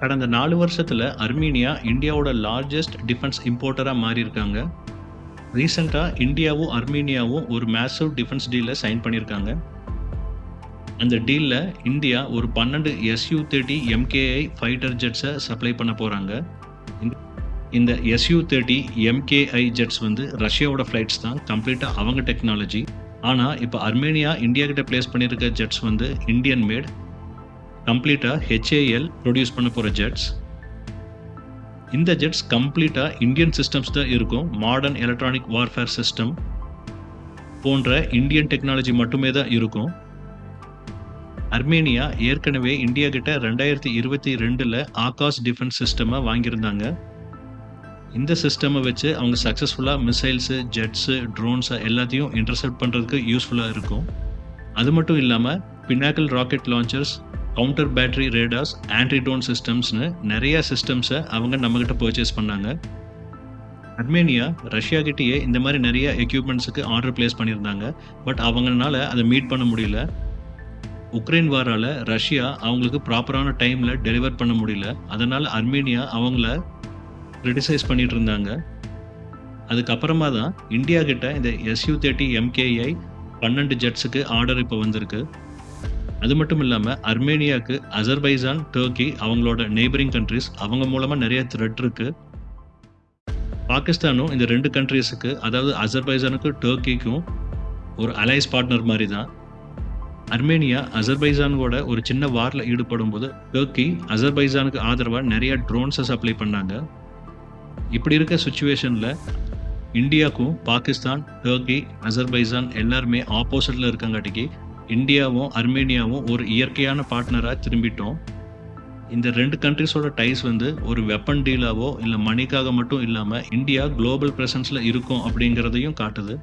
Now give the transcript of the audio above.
கடந்த நாலு வருஷத்தில் அர்மீனியா இந்தியாவோட லார்ஜஸ்ட் டிஃபென்ஸ் இம்போர்ட்டராக மாறியிருக்காங்க. ரீசெண்டாக இந்தியாவும் அர்மீனியாவும் ஒரு மேசிவ் டிஃபென்ஸ் டீலில் சைன் பண்ணியிருக்காங்க. அந்த டீலில் இந்தியா ஒரு பன்னெண்டு எஸ்யூ தேர்ட்டி எம்கேஐ ஃபைட்டர் ஜெட்ஸை சப்ளை பண்ண போகிறாங்க இந்த எஸ்யூ தேர்ட்டி எம்கேஐ ஜெட்ஸ் வந்து ரஷ்யாவோட ஃப்ளைட்ஸ் தான் கம்ப்ளீட்டாக அவங்க டெக்னாலஜி ஆனால் இப்போ அர்மேனியா இந்தியா கிட்ட பிளேஸ் பண்ணியிருக்க ஜெட்ஸ் வந்து இந்தியன் மேட் கம்ப்ளீட்டாக ஹெச்ஏஎல் ப்ரொடியூஸ் பண்ண போகிற ஜெட்ஸ் இந்த ஜெட்ஸ் கம்ப்ளீட்டாக இந்தியன் சிஸ்டம்ஸ் தான் இருக்கும். மாடர்ன் எலக்ட்ரானிக் வார்ஃபேர் சிஸ்டம் போன்ற இந்தியன் டெக்னாலஜி மட்டுமே தான் இருக்கும். அர்மேனியா ஏற்கனவே இந்தியா கிட்ட ரெண்டாயிரத்தி இருபத்தி ரெண்டில் ஆகாஷ் டிஃபென்ஸ் சிஸ்டமை வாங்கியிருந்தாங்க. இந்த சிஸ்டமை வச்சு அவங்க சக்ஸஸ்ஃபுல்லாக மிசைல்ஸு ஜெட்ஸு ட்ரோன்ஸு எல்லாத்தையும் இன்டர்செப்ட் பண்ணுறதுக்கு யூஸ்ஃபுல்லாக இருக்கும். அது மட்டும் இல்லாமல் Pinaka rocket launchers counter battery radars antidrone சிஸ்டம்ஸ்னு நிறைய சிஸ்டம்ஸை அவங்க நம்மக்கிட்ட பர்ச்சேஸ் பண்ணாங்க. அர்மேனியா ரஷ்யா கிட்டேயே இந்த மாதிரி நிறைய எக்யூப்மெண்ட்ஸுக்கு ஆர்டர் பிளேஸ் பண்ணியிருந்தாங்க. பட் அவங்கனால அதை மீட் பண்ண முடியல. உக்ரைன் வாரால் ரஷ்யா அவங்களுக்கு ப்ராப்பரான டைமில் டெலிவர் பண்ண முடியல. அதனால் அர்மேனியா அவங்கள க்ரிட்டிசைஸ் பண்ணிட்டு இருந்தாங்க அதுக்கப்புறமா தான் இந்தியா கிட்ட இந்த எஸ்யூ தேர்ட்டி எம்கேஐ பன்னெண்டு ஜெட்ஸுக்கு ஆர்டர் இப்போ வந்திருக்கு. அது மட்டும் இல்லாமல் அர்மேனியாவுக்கு அசர்பைசான் டர்க்கி அவங்களோட நெய்பரிங் கண்ட்ரிஸ் அவங்க மூலமாக நிறைய த்ரெட் இருக்கு. பாகிஸ்தானும் இந்த ரெண்டு கண்ட்ரீஸுக்கு அதாவது அசர்பைசானுக்கும் டர்க்கிக்கும் ஒரு அலைஸ் பார்ட்னர் மாதிரி தான் அர்மேனியா அசர்பைசானோட ஒரு சின்ன வாரில் ஈடுபடும் போது டர்க்கி அசர்பைசானுக்கு ஆதரவாக நிறைய ட்ரோன்ஸை சப்ளை பண்ணாங்க. இப்படி இருக்க சுச்சுவேஷனில் இந்தியாவுக்கும் பாகிஸ்தான் டர்க்கி அசர்பைசான் எல்லாருமே ஆப்போசிட்டில் இருக்கங்காட்டிக்கு இந்தியாவும் அர்மேனியாவும் ஒரு இயற்கையான பார்ட்னராக திரும்பிட்டோம். இந்த ரெண்டு கண்ட்ரிஸோட டைஸ் வந்து ஒரு வெப்பன் டீலாவோ இல்லை மணிக்காக மட்டும் இல்லாமல் இந்தியா குளோபல் ப்ரெசன்ஸில் இருக்கும் அப்படிங்கிறதையும் காட்டுது.